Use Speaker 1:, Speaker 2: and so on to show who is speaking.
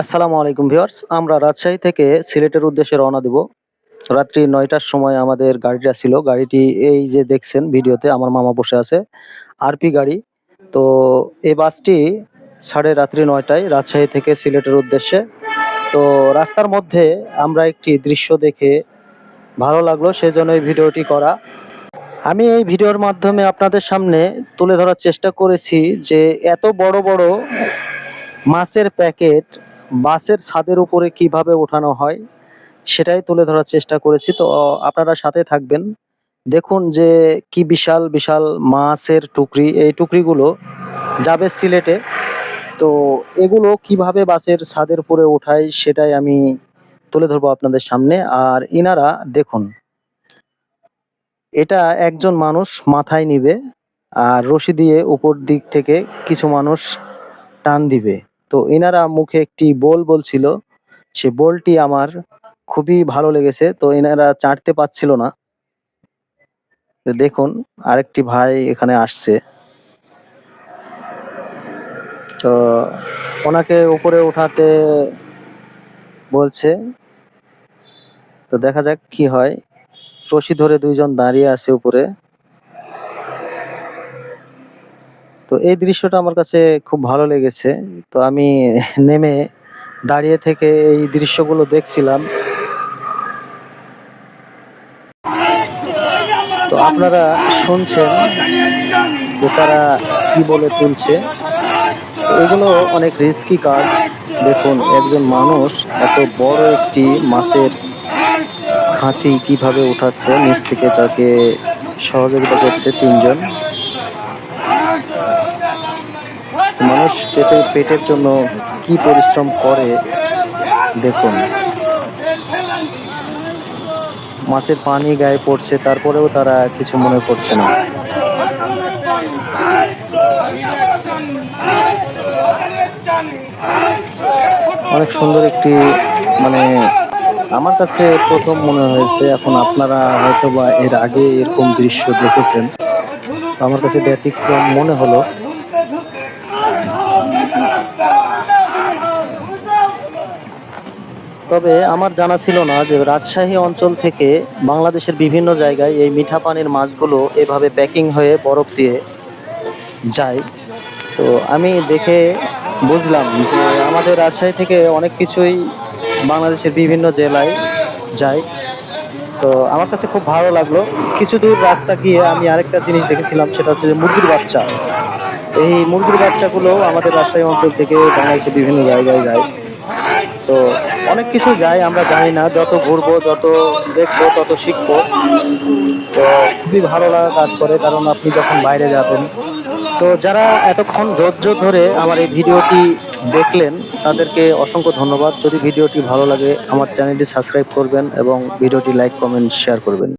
Speaker 1: আসসালামু আলাইকুম ভিউয়ার্স, আমরা রাজশাহী থেকে সিলেটের উদ্দেশ্যে রওনা দিব। রাত্রি নয়টার সময় আমাদের গাড়িটা ছিল, গাড়িটি এই যে দেখছেন ভিডিওতে, আমার মামা বসে আছে আরপি গাড়ি। তো এই বাসটি সাড়ে রাত্রি নয়টায় রাজশাহী থেকে সিলেটের উদ্দেশ্যে। তো রাস্তার মধ্যে আমরা একটি দৃশ্য দেখে ভালো লাগল, সেজন্য এই ভিডিওটি করা। আমি এই ভিডিওর মাধ্যমে আপনাদের সামনে তুলে ধরার চেষ্টা করেছি যে এত বড় বড় মাছের প্যাকেট বাসের ছাদের উপরে কীভাবে ওঠানো হয়, সেটাই তুলে ধরার চেষ্টা করেছি। তো আপনারা সাথে থাকবেন। দেখুন যে কি বিশাল বিশাল মাছের টুকরি। এই টুকরিগুলো যাবে সিলেটে। তো, এগুলো কীভাবে বাসের ছাদের উপরে ওঠায়, সেটাই আমি তুলে ধরবো আপনাদের সামনে। আর ইনারা, দেখুন, এটা একজন মানুষ মাথায় নিবে আর রশি দিয়ে উপর দিক থেকে কিছু মানুষ টান দিবে। তো এনারা মুখে একটি বোল বলছিল। সে বোলটি আমার খুবই ভালো লেগেছে, তো এনারা চাটতে পাচ্ছিল না। দেখুন, আরেকটি ভাই এখানে আসছে। তো ওনাকে উপরে উঠাতে বলছে। তো দেখা যাক কি হয়। রশি ধরে দুইজন দাঁড়িয়ে আছে উপরে। তো এই দৃশ্যটা আমার কাছে খুব ভালো লেগেছে। তো আমি নেমে দাঁড়িয়ে থেকে এই দৃশ্যগুলো দেখছিলাম। তো আপনারা শুনছেন যে তারা কি বলে তুলছে। এগুলো অনেক রিস্কি কাজ দেখুন, একজন মানুষ এত বড় একটি মাছের খাঁচি কীভাবে উঠাচ্ছে, নিচ থেকে তাকে সহযোগিতা করছে তিনজন। মানুষ পেটের পেটের জন্য কি পরিশ্রম করে, দেখুন। মাছের পানি গায়ে পড়ছে, তারপরেও তারা কিছু মনে করছে না। অনেক সুন্দর একটি মানে আমার কাছে প্রথম মনে হয়েছে, এখন আপনারা হয়তো বা এর আগে এরকম দৃশ্য দেখেছেন। আমার কাছে ব্যতিক্রম মনে হলো। তবে আমার জানা ছিল না যে রাজশাহী অঞ্চল থেকে বাংলাদেশের বিভিন্ন জায়গায় এই মিঠা পানির মাছগুলো এভাবে প্যাকিং হয়ে বরফ দিয়ে যায়। তো আমি দেখে বুঝলাম যে আমাদের রাজশাহী থেকে অনেক কিছুই বাংলাদেশের বিভিন্ন জেলায় যায়। তো আমার কাছে খুব ভালো লাগল। কিছু দূর রাস্তা গিয়ে আমি আরেকটা জিনিস দেখেছিলাম, সেটা হচ্ছে যে মুরগির বাচ্চা। এই মুরগির বাচ্চাগুলো আমাদের রাজশাহী অঞ্চল থেকে বাংলাদেশের বিভিন্ন জায়গায় যায়। তো অনেক কিছু যায় আমরা জানি না, যত ঘুরবো, যত দেখব, তত শিখব। তো খুবই ভালো লাগা কাজ করে, কারণ আপনি যখন বাইরে যাবেন, তো যারা এতক্ষণ ধৈর্য ধরে আমার এই ভিডিওটি দেখলেন, তাদেরকে অসংখ্য ধন্যবাদ। যদি ভিডিওটি ভালো লাগে, আমার চ্যানেলটি সাবস্ক্রাইব করবেন এবং ভিডিওটি লাইক, কমেন্ট, শেয়ার করবেন।